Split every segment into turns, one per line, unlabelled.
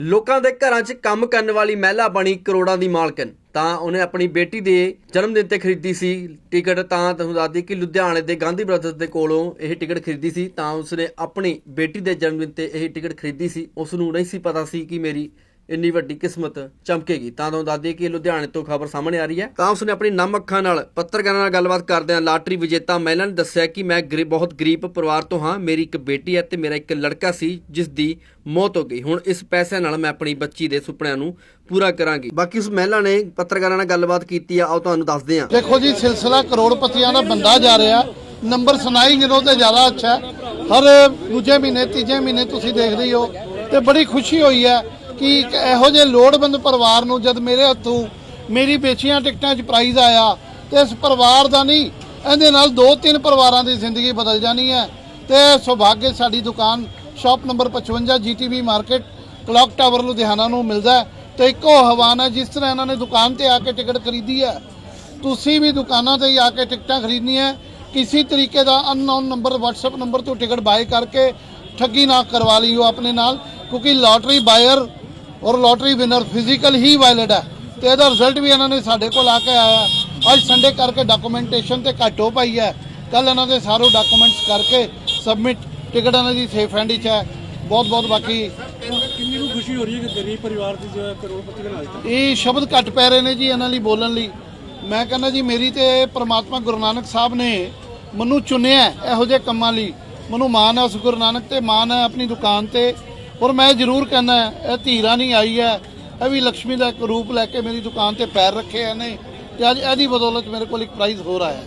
ਲੋਕਾਂ ਦੇ ਘਰਾਂ 'ਚ ਕੰਮ ਕਰਨ ਵਾਲੀ ਮਹਿਲਾ ਬਣੀ ਕਰੋੜਾਂ ਦੀ ਮਾਲਕਨ ਤਾਂ ਉਹਨੇ ਆਪਣੀ ਬੇਟੀ ਦੇ ਜਨਮ ਦਿਨ ਤੇ ਖਰੀਦੀ ਸੀ ਟਿਕਟ। ਤਾਂ ਤੁਹਾਨੂੰ ਦੱਸਦੀ ਕਿ ਲੁਧਿਆਣੇ ਦੇ ਗਾਂਧੀ ਬ੍ਰਦਰਜ਼ ਦੇ ਕੋਲੋਂ ਇਹ ਟਿਕਟ ਖਰੀਦੀ ਸੀ। ਤਾਂ ਉਸਨੇ ਆਪਣੀ ਬੇਟੀ ਦੇ ਜਨਮ ਦਿਨ ਤੇ ਇਹ ਟਿਕਟ ਖਰੀਦੀ ਸੀ। ਉਸ ਨੂੰ ਨਹੀਂ ਸੀ ਪਤਾ ਸੀ ਕਿ ਮੇਰੀ ਇੰਨੀ ਵੱਡੀ ਕਿਸਮਤ ਚਮਕੇਗੀ। ਤਾਂ ਤੁਹਾਨੂੰ ਦੱਸਦੀ ਕਿ ਲੁਧਿਆਣੇ ਤੋਂ ਖਬਰ ਸਾਹਮਣੇ ਆ ਰਹੀ ਹੈ। ਤਾਂ ਉਸਨੇ ਆਪਣੀ ਨਮ ਅੱਖਾਂ ਨਾਲ ਪੱਤਰਕਾਰਾਂ ਨਾਲ ਗੱਲਬਾਤ ਕਰਦਿਆਂ ਲਾਟਰੀ ਵਿਜੇਤਾ ਮਹਿਲਾ ਨੇ ਦੱਸਿਆ ਕਿ ਮੈਂ ਗਰੀਬ ਬਹੁਤ ਗਰੀਬ ਪਰਿਵਾਰ ਤੋਂ ਹਾਂ, ਮੇਰੀ ਇੱਕ ਬੇਟੀ ਹੈ ਤੇ ਮੇਰਾ ਇੱਕ ਲੜਕਾ ਸੀ, ਜਿਸ ਦੀ ਮੌਤ ਹੋ ਗਈ। ਹੁਣ ਇਸ ਪੈਸੇ ਨਾਲ ਮੈਂ ਆਪਣੀ ਬੱਚੀ ਦੇ ਸੁਪਨਿਆਂ ਨੂੰ ਪੂਰਾ ਕਰਾਂਗੀ। ਬਾਕੀ ਉਸ ਮਹਿਲਾ ਨੇ ਪੱਤਰਕਾਰਾਂ ਨਾਲ ਗੱਲਬਾਤ ਕੀਤੀ ਆ, ਆਓ ਤੁਹਾਨੂੰ ਦੱਸਦੇ ਹਾਂ।
ਦੇਖੋ ਜੀ, ਸਿਲਸਿਲਾ ਕਰੋੜਪਤੀਆਂ ਦਾ ਬੰਦਾ ਜਾ ਰਿਹਾ। ਨੰਬਰ ਸੁਣਾਈ ਜਦੋਂ ਤੇ ਜ਼ਿਆਦਾ ਅੱਛਾ। ਹਰ ਦੂਜੇ ਮਹੀਨੇ, ਤੀਜੇ ਮਹੀਨੇ ਤੁਸੀਂ ਦੇਖਦੇ ਹੀ ਹੋ ਤੇ ਬੜੀ ਖੁਸ਼ੀ ਹੋਈ ਹੈ ਕਿ ਇੱਕ ਇਹੋ ਜਿਹੇ ਲੋੜਵੰਦ ਪਰਿਵਾਰ ਨੂੰ ਜਦ ਮੇਰੇ ਹੱਥੋਂ ਮੇਰੀ ਵੇਚੀਆਂ ਟਿਕਟਾਂ 'ਚ ਪ੍ਰਾਈਜ਼ ਆਇਆ ਤੇ ਇਸ ਪਰਿਵਾਰ ਦਾ ਨਹੀਂ, ਇਹਦੇ ਨਾਲ ਦੋ ਤਿੰਨ ਪਰਿਵਾਰਾਂ ਦੀ ਜ਼ਿੰਦਗੀ ਬਦਲ ਜਾਣੀ ਹੈ। ਤੇ ਸੁਭਾਗੇ ਸਾਡੀ ਦੁਕਾਨ shop number 55 GTB market clock tower Ludhiana ਨੂੰ ਮਿਲਦਾ ਹੈ। ਤੇ ਇੱਕੋ ਆਹਵਾਨ ਹੈ ਜਿਸ ਤਰ੍ਹਾਂ ਇਹਨਾਂ ਨੇ ਦੁਕਾਨ ਤੇ ਆ ਕੇ ਟਿਕਟ ਖਰੀਦੀ ਹੈ। ਤੁਸੀਂ ਵੀ ਦੁਕਾਨਾਂ ਤੇ ਹੀ ਆ ਕੇ ਟਿਕਟਾਂ ਖਰੀਦਣੀਆਂ ਕਿਸੇ ਤਰੀਕੇ ਦਾ ਅਨਨੋਨ ਨੰਬਰ WhatsApp ਨੰਬਰ ਤੋਂ ਟਿਕਟ ਬਾਏ ਕਰਕੇ ਠੱਗੀ ਨਾ ਕਰਵਾ ਲਈਓ ਆਪਣੇ ਨਾਲ, ਕਿਉਂਕਿ ਲਾਟਰੀ ਬਾਇਰ ਔਰ ਲਾਟਰੀ ਵਿਨਰ ਫਿਜ਼ੀਕਲ ਹੀ ਵਾਇਲਡ ਹੈ। ਤੇ ਇਹਦਾ ਰਿਜ਼ਲਟ ਵੀ ਇਹਨਾਂ ਨੇ ਸਾਡੇ ਕੋਲ ਆ ਕੇ ਆਇਆ। ਅੱਜ ਸੰਡੇ ਕਰਕੇ ਡਾਕੂਮੈਂਟੇਸ਼ਨ ਤੇ ਘੱਟ ਪਾਈ ਹੈ। ਕੱਲ ਇਹਨਾਂ ਦੇ ਸਾਰੇ ਡਾਕੂਮੈਂਟਸ ਕਰਕੇ ਸਬਮਿਟ ਟਿਕਟ ਇਹਨਾਂ ਦੀ ਸੇਫ ਹੈਂਡ ਵਿੱਚ ਹੈ। ਬਹੁਤ ਬਹੁਤ ਬਾਕੀ
ਕਿੰਨੀ ਨੂੰ ਖੁਸ਼ੀ ਹੋ ਰਹੀ ਹੈ ਕਿ ਗਰੀਬ ਪਰਿਵਾਰ ਦੀ ਜੋ ਕਰੋੜਪਤੀ ਬਣਾ ਦਿੱਤਾ?
ਇਹ ਸ਼ਬਦ ਘੱਟ ਪੈ ਰਹੇ ਨੇ ਜੀ ਇਹਨਾਂ ਲਈ ਬੋਲਣ ਲਈ। ਮੈਂ ਕਹਿੰਦਾ ਜੀ ਮੇਰੀ ਤੇ ਪ੍ਰਮਾਤਮਾ ਗੁਰੂ ਨਾਨਕ ਸਾਹਿਬ ਨੇ ਮੈਨੂੰ ਚੁਣਿਆ ਇਹੋ ਜਿਹੇ ਕੰਮਾਂ ਲਈ। ਮੈਨੂੰ ਮਾਣ ਹੈ ਉਸ ਗੁਰੂ ਨਾਨਕ ਤੇ ਮਾਣ ਹੈ ਆਪਣੀ ਦੁਕਾਨ ਤੇ। ਔਰ ਮੈਂ ਜ਼ਰੂਰ ਕਹਿੰਦਾ ਇਹ ਧੀਰਾ ਨਹੀਂ ਆਈ ਹੈ। ਇਹ ਵੀ ਲక్ష్ਮੀ ਦਾ ਇੱਕ ਰੂਪ ਲੈ ਕੇ ਮੇਰੀ ਦੁਕਾਨ ਤੇ ਪੈਰ ਰੱਖੇ ਆ ਨੇ ਤੇ ਅੱਜ ਇਹਦੀ ਬਦੌਲਤ ਮੇਰੇ ਕੋਲ ਇੱਕ ਪ੍ਰਾਈਜ਼ ਹੋਰ ਆਇਆ ਹੈ।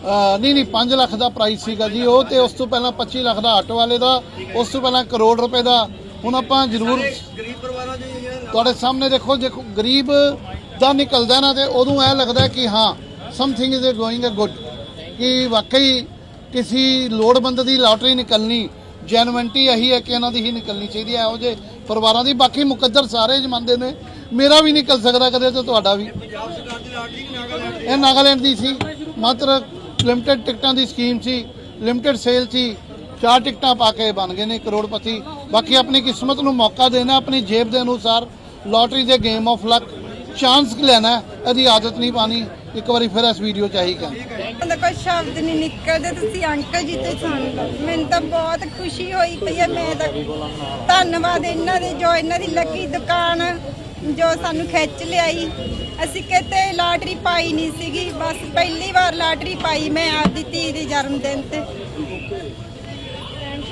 ਅਹ ਨਹੀਂ ਨਹੀਂ 5 ਲੱਖ ਦਾ ਪ੍ਰਾਈਸ ਸੀਗਾ ਜੀ ਉਹ ਤੇ ਉਸ ਤੋਂ ਪਹਿਲਾਂ 25 ਲੱਖ ਦਾ ਆਟੋ ਵਾਲੇ ਦਾ ਉਸ ਤੋਂ ਪਹਿਲਾਂ ਕਰੋੜ ਰੁਪਏ ਦਾ। ਹੁਣ ਆਪਾਂ ਜ਼ਰੂਰ
ਗਰੀਬ ਪਰਿਵਾਰਾਂ 'ਚ
ਤੁਹਾਡੇ ਸਾਹਮਣੇ ਦੇਖੋ ਦੇਖੋ ਗਰੀਬ ਦਾ ਨਿਕਲਦਾ ਨਾ ਤੇ ਉਦੋਂ ਇਹ ਲੱਗਦਾ ਕਿ ਹਾਂ something is going a good ਕਿ ਵਾਕਈ ਕਿਸੇ ਲੋੜਵੰਦ ਦੀ ਲਾਟਰੀ ਨਿਕਲਣੀ ਜੈਨੂਇਨਟੀ ਇਹੀ ਹੈ ਕਿ ਇਹਨਾਂ ਦੀ ਹੀ ਨਿਕਲਣੀ ਚਾਹੀਦੀ ਹੈ। ਇਹੋ ਜਿਹੇ ਪਰਿਵਾਰਾਂ ਦੀ ਬਾਕੀ ਮੁਕੱਦਰ ਸਾਰੇ ਜਮਾਂਦੇ ਨੇ। ਮੇਰਾ ਵੀ ਨਿਕਲ ਸਕਦਾ ਕਦੇ ਤੇ ਤੁਹਾਡਾ ਵੀ। ਇਹ ਨਾਗਾਲੈਂਡ ਦੀ ਸੀ। ਮਾਤਰ ਲਿਮਟਿਡ ਟਿਕਟਾਂ ਦੀ ਸਕੀਮ ਸੀ ਲਿਮਟਿਡ ਸੇਲ ਸੀ। ਚਾਰ ਟਿਕਟਾਂ ਪਾ ਕੇ ਬਣ ਗਏ ਨੇ ਕਰੋੜਪਤੀ। ਬਾਕੀ ਆਪਣੀ ਕਿਸਮਤ ਨੂੰ ਮੌਕਾ ਦੇਣਾ, ਆਪਣੀ ਜੇਬ ਦੇ ਅਨੁਸਾਰ ਲੋਟਰੀ ਦੇ ਗੇਮ ਆਫ ਲੱਕ ਚਾਂਸ ਲੈਣਾ, ਇਹਦੀ ਆਦਤ ਨਹੀਂ ਪਾਣੀ। ਇੱਕ ਵਾਰੀ ਫਿਰ ਇਸ ਵੀਡੀਓ ਚ ਆਹੀ
ਉਹਦਾ ਕੋਈ ਸ਼ਬਦ ਨਹੀਂ ਨਿਕਲਦੇ ਤੁਸੀਂ ਅੰਕਲ ਜੀ ਤੇ ਸਾਨੂੰ ਮੈਨੂੰ ਤਾਂ ਬਹੁਤ ਖੁਸ਼ੀ ਹੋਈ ਪਈ ਹੈ ਮੈਂ ਤਾਂ ਧੰਨਵਾਦ ਇਹਨਾਂ ਦੇ ਜੋ ਇਹਨਾਂ ਦੀ ਲੱਕੀ ਦੁਕਾਨ ਜੋ ਸਾਨੂੰ ਖਿੱਚ ਲਿਆਈ। ਅਸੀਂ ਕਿਤੇ ਲਾਟਰੀ ਪਾਈ ਨਹੀਂ ਸੀਗੀ ਬਸ ਪਹਿਲੀ ਵਾਰ ਲਾਟਰੀ ਪਾਈ ਮੈਂ ਆਪਦੀ ਧੀ ਦੇ ਜਨਮ ਦਿਨ ਤੇ।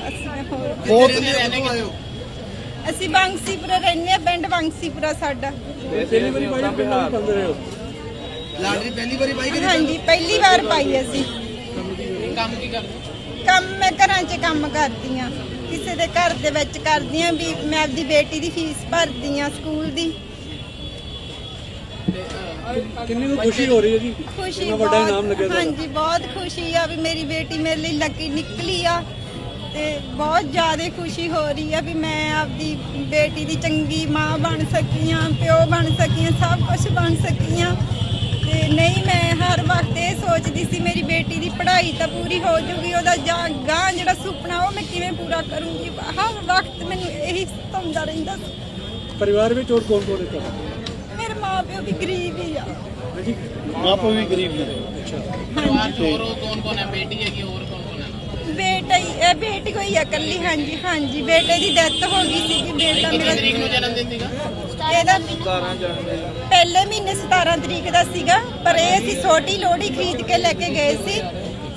ਅਸੀਂ ਹੋਰ-
ਬਹੁਤ
ਅਸੀਂ ਬੰਸੀਪੁਰਾ ਰਹਿੰਦੇ ਹਾਂ ਪਿੰਡ ਬੰਸੀਪੁਰਾ ਸਾਡਾ।
ਪਹਿਲੀ ਵਾਰੀ ਰਹੇ ਹੋ
ਹਾਂਜੀ ਪਹਿਲੀ ਵਾਰ ਪਾਈ ਅਸੀਂ। ਕੰਮ ਕੀ ਕਰਦੇ ਕੰਮ ਮੈਂ ਘਰਾਂ 'ਚ ਕੰਮ ਕਰਦੀ ਆ ਕਿਸੇ ਦੇ ਘਰ ਦੇ ਵਿੱਚ ਕਰਦੀ ਆ ਵੀ ਮੈਂ ਆਪਦੀ ਬੇਟੀ ਦੀ ਫੀਸ ਭਰਦੀ ਆ ਸਕੂਲ ਦੀ।
ਕਿੰਨੀ ਨੂੰ ਖੁਸ਼ੀ ਹੋ ਰਹੀ ਹੈ ਜੀ?
ਖੁਸ਼ੀ
ਇੰਨਾ ਵੱਡਾ ਇਨਾਮ
ਬਹੁਤ
ਲੱਗਿਆ
ਹਾਂਜੀ ਬਹੁਤ ਖੁਸ਼ੀ ਆ ਵੀ ਮੇਰੀ ਬੇਟੀ ਮੇਰੇ ਲਈ ਲੱਕੀ ਨਿਕਲੀ ਆ। ਤੇ ਬਹੁਤ ਜ਼ਿਆਦਾ ਖੁਸ਼ੀ ਹੋ ਰਹੀ ਆ ਵੀ ਮੈਂ ਆਪਦੀ ਬੇਟੀ ਦੀ ਚੰਗੀ ਮਾਂ ਬਣ ਸਕੀ ਆ ਪਿਓ ਬਣ ਸਕੀ ਆ ਸਭ ਕੁਝ ਬਣ ਸਕੀ ਆ ਤੇ ਨਹੀਂ ਮੈਂ ਹਰ ਵਕਤ ਇਹ ਸੋਚਦੀ ਸੀ ਮੇਰੀ ਬੇਟੀ ਦੀ ਪੜ੍ਹਾਈ ਤਾਂ ਪੂਰੀ ਹੋ ਜੂਗੀ ਉਹਦਾ ਜਾਂ ਗਾਂ ਜਿਹੜਾ ਸੁਪਨਾ ਉਹ ਮੈਂ ਕਿਵੇਂ ਪੂਰਾ ਕਰੂੰਗੀ। ਹਰ ਵਕਤ ਮੈਨੂੰ ਇਹੀ ਸਤਾਉਂਦਾ ਰਹਿੰਦਾ ਸੀ।
ਪਰਿਵਾਰ ਵਿੱਚ ਹੋਰ ਕੌਣ ਕੌਣ ਹੈ
ਮੇਰੇ ਮਾਂ ਪਿਓ ਵੀ ਗਰੀਬ ਹੀ ਆ।
ਹਾਂਜੀ।
ਮਾਪੇ ਵੀ ਗਰੀਬ ਨੇ।
ਬੇਟਾ ਹੀ? ਇਹ ਬੇਟੀ ਕੋਈ ਆ ਇਕੱਲੀ ਹਾਂਜੀ ਹਾਂਜੀ। ਬੇਟੇ ਦੀ ਡੈਥ ਹੋ ਗਈ ਸੀ ਕਿ ਬੇਟਾ ਮੇਰਾ ਤਰੀਕ ਨੂੰ ਜਨਮ ਦਿਨ ਸੀਗਾ? ਇਹਦਾ 17 ਪਹਿਲੇ ਮਹੀਨੇ 17 ਤਰੀਕ ਦਾ ਸੀਗਾ ਪਰ ਇਹ ਅਸੀਂ ਛੋਟੀ ਲੋਹੜੀ ਖਰੀਦ ਕੇ ਲੈ ਕੇ ਗਏ ਸੀ।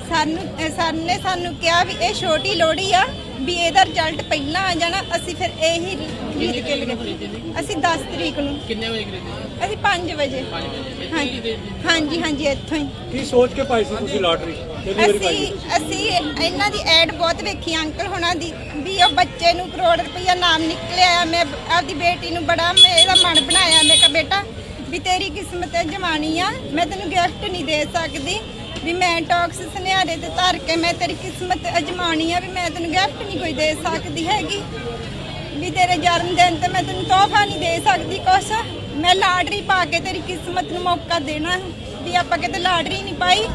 ਸਾਨੂੰ ਇਹ ਸਰ ਨੇ ਸਾਨੂੰ ਕਿਹਾ ਵੀ ਇਹ ਛੋਟੀ ਲੋਹੜੀ ਆ ਵੀ ਇਹਦਾ ਰਿਜ਼ਲਟ ਪਹਿਲਾਂ ਆ ਜਾਣਾ ਅਸੀਂ ਫਿਰ ਇਹੀ ਖਰੀਦ ਕੇ ਲੈ ਗਏ। ਅਸੀਂ 10 ਤਰੀਕ ਨੂੰ। ਕਿੰਨੇ ਵਜੇ ਖਰੀਦੇ ਅਸੀਂ 5 ਵਜੇ। ਹਾਂਜੀ। ਹਾਂਜੀ ਹਾਂਜੀ ਇੱਥੋਂ ਹੀ।
ਕੀ ਸੋਚ ਕੇ ਪਾਈ ਸੀ ਤੁਸੀਂ ਲਾਟਰੀ?
ਅਸੀਂ ਅਸੀਂ ਇਹਨਾਂ ਦੀ ਐਡ ਬਹੁਤ ਵੇਖੀ ਅੰਕਲ ਹੋਣਾ ਦੀ ਵੀ ਉਹ ਬੱਚੇ ਨੂੰ ਕਰੋੜ ਰੁਪਈਆ ਨਾਮ ਨਿਕਲਿਆ ਆ ਮੈਂ ਆਪਦੀ ਬੇਟੀ ਨੂੰ ਬੜਾ ਮੈਂ ਇਹਦਾ ਮਨ ਬਣਾਇਆ ਮੈਂ ਕਿਹਾ ਬੇਟਾ ਵੀ ਤੇਰੀ ਕਿਸਮਤ ਹੈ ਜਮਾਨੀ ਆ। ਮੈਂ ਤੈਨੂੰ ਗਿਫਟ ਨਹੀਂ ਦੇ ਸਕਦੀ। ਵੀ ਮੈਂ ਟੌਕਸ ਸੁਨਿਆਰੇ ਤੇ ਧਰ ਕੇ ਮੈਂ ਤੇਰੀ ਕਿਸਮਤ ਅਜਮਾਣੀ ਆ, ਵੀ ਮੈਂ ਤੈਨੂੰ ਗਿਫਟ ਨਹੀਂ ਕੋਈ ਦੇ ਸਕਦੀ ਹੈਗੀ। ਵੀ ਤੇਰੇ ਜਨਮ ਦਿਨ ਤੇ ਮੈਂ ਤੈਨੂੰ ਤੋਹਫਾ ਨਹੀਂ ਦੇ ਸਕਦੀ ਕੁਛ। ਮੈਂ ਲਾਟਰੀ ਪਾ ਕੇ ਤੇਰੀ ਕਿਸਮਤ ਨੂੰ ਮੌਕਾ ਦੇਣਾ ਵੀ ਆਪਾਂ ਕਿਤੇ ਲਾਟਰੀ ਨਹੀਂ ਪਾਈ।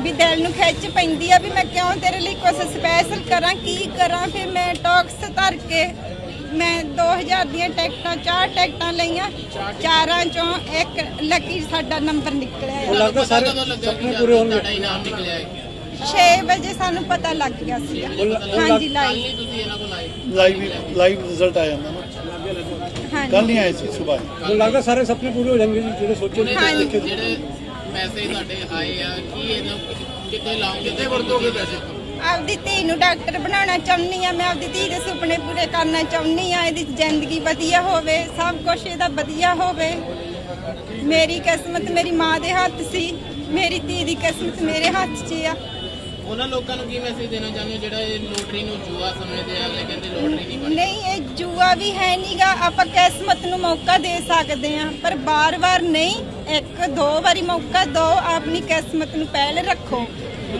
ਵੀ ਦਿਲ ਨੂੰ ਖਿੱਚ ਪੈਂਦੀ ਆ ਵੀ ਮੈਂ ਕਿਉਂ ਤੇਰੇ ਲਈ ਕੁਛ ਸਪੈਸ਼ਲ ਕਰਾਂ, ਕੀ ਕਰਾਂ, ਫਿਰ ਮੈਂ ਟੌਕਸ ਧਰ ਕੇ ਮੈਂ 2000 ਦੀਆਂ ਟਿਕਟਾਂ ਚਾਰ ਟਿਕਟਾਂ ਲਈਆਂ। ਚਾਰਾਂ ਚੋਂ ਇੱਕ ਲੱਕੀ ਸਾਡਾ ਨੰਬਰ
ਉਹ
ਨਿਕਲਿਆ
ਲੱਗਦਾ ਸਾਰੇ ਸੁਪਨੇ ਪੂਰੇ ਹੋਣਗੇ।
6 ਵਜੇ ਸਾਨੂੰ ਪਤਾ ਲੱਗ ਗਿਆ ਸੀ ਹਾਂਜੀ ਲਾਈਵ
ਲਾਈਵ ਲਾਈਵ ਰਿਜ਼ਲਟ ਆ ਜਾਂਦਾ ਨਾ
ਹਾਂਜੀ।
ਕੱਲ ਨਹੀਂ ਆਏ ਸੀ ਸਵੇਰ
ਉਹ ਲੱਗਦਾ ਸਾਰੇ ਸੁਪਨੇ ਪੂਰੇ ਹੋ ਜਾਣਗੇ ਜੀ ਜਿਹੜੇ ਸੋਚੇ ਨੇ
ਹਾਂਜੀ।
ਜਿਹੜੇ ਪੈਸੇ ਤੁਹਾਡੇ ਆਏ ਆ ਕੀ ਇਹਨਾਂ ਕਿੱਥੇ ਲਾਉਂਗੇ ਕਿੱਥੇ ਵਰਤੋਗੇ ਪੈਸੇ?
ਆਪਦੀ ਧੀ ਨੂੰ ਡਾਕਟਰ ਬਣਾਉਣਾ ਚਾਹੁੰਦੀ ਆ ਮੈਂ ਆਪਦੀ ਧੀ ਦੇ ਸੁਪਨੇ ਪੂਰੇ ਕਰਨਾ ਚਾਹੁੰਦੀ ਆ ਇਹਦੀ ਜ਼ਿੰਦਗੀ ਵਧੀਆ ਹੋਵੇ ਸਭ ਕੁਝ ਇਹਦਾ ਵਧੀਆ ਹੋਵੇ। ਮੇਰੀ ਕਿਸਮਤ ਮੇਰੀ ਮਾਂ ਦੇ ਹੱਥ ਸੀ ਮੇਰੀ ਧੀ ਦੀ ਕਿਸਮਤ ਮੇਰੇ ਹੱਥ 'ਚ ਆ।
ਉਹਨਾਂ ਲੋਕਾਂ ਨੂੰ ਕੀ ਮੈਸੇਜ ਦੇਣਾ ਚਾਹੁੰਦੇ ਹੋ? ਜਿਹੜਾ ਇਹ ਲੋਟਰੀ ਨੂੰ ਜੂਆ ਸਮਝਦੇ ਆ ਅਗਲੇ ਕਹਿੰਦੇ ਲੋਟਰੀ ਨਹੀਂ ਬਣੀ
ਨਹੀਂ ਇਹ ਜੂਆ ਵੀ ਹੈ ਨਹੀਂਗਾ ਆਪਾਂ ਕਿਸਮਤ ਨੂੰ ਮੌਕਾ ਦੇ ਸਕਦੇ ਆ ਪਰ ਬਾਰ-ਬਾਰ ਨਹੀਂ ਇੱਕ ਦੋ ਵਾਰੀ ਮੌਕਾ ਦਿਓ ਆਪਣੀ ਕਿਸਮਤ ਨੂੰ ਪਹਿਲ ਰੱਖੋ।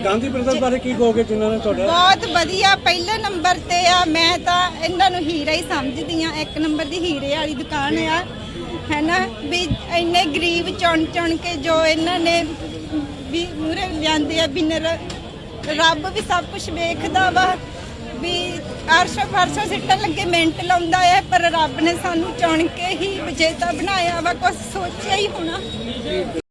ਗਾਂਧੀ ਬ੍ਰਦਰਜ਼ ਬਾਰੇ ਕੀ ਕਹੋਗੇ ਜਿਨ੍ਹਾਂ ਨੇ ਤੁਹਾਡਾ
ਬਹੁਤ ਵਧੀਆ। ਪਹਿਲੇ ਨੰਬਰ ਤੇ ਆ, ਮੈਂ ਤਾਂ ਇਹਨਾਂ ਨੂੰ ਹੀਰਾ ਹੀ ਸਮਝਦੀ ਆ। ਇੱਕ ਨੰਬਰ ਦੀ ਹੀਰੇ ਵਾਲੀ ਦੁਕਾਨ ਆ। ਹੈਨਾ? ਵੀ ਇੰਨੇ ਗਰੀਬ ਚੁਣ ਚੁਣ ਕੇ ਜੋ ਇਹਨਾਂ ਨੇ ਵੀ ਮੂਰੇ ਲਿਆਂਦੇ ਆ ਵੀ ਰੱਬ ਵੀ ਸਭ ਕੁਝ ਵੇਖਦਾ ਵਾ। ਵੀ ਅਰਸ਼ੋ ਫਰਸ਼ੋ ਸਿੱਟਣ ਲੱਗੇ ਮਿੰਟ ਲਾਉਂਦਾ ਹੈ ਪਰ ਰੱਬ ਨੇ ਸਾਨੂੰ ਚੁਣ ਕੇ ਹੀ ਵਿਜੇਤਾ ਬਣਾਇਆ ਵਾ। ਕੁਝ ਸੋਚਿਆ ਹੀ ਹੋਣਾ।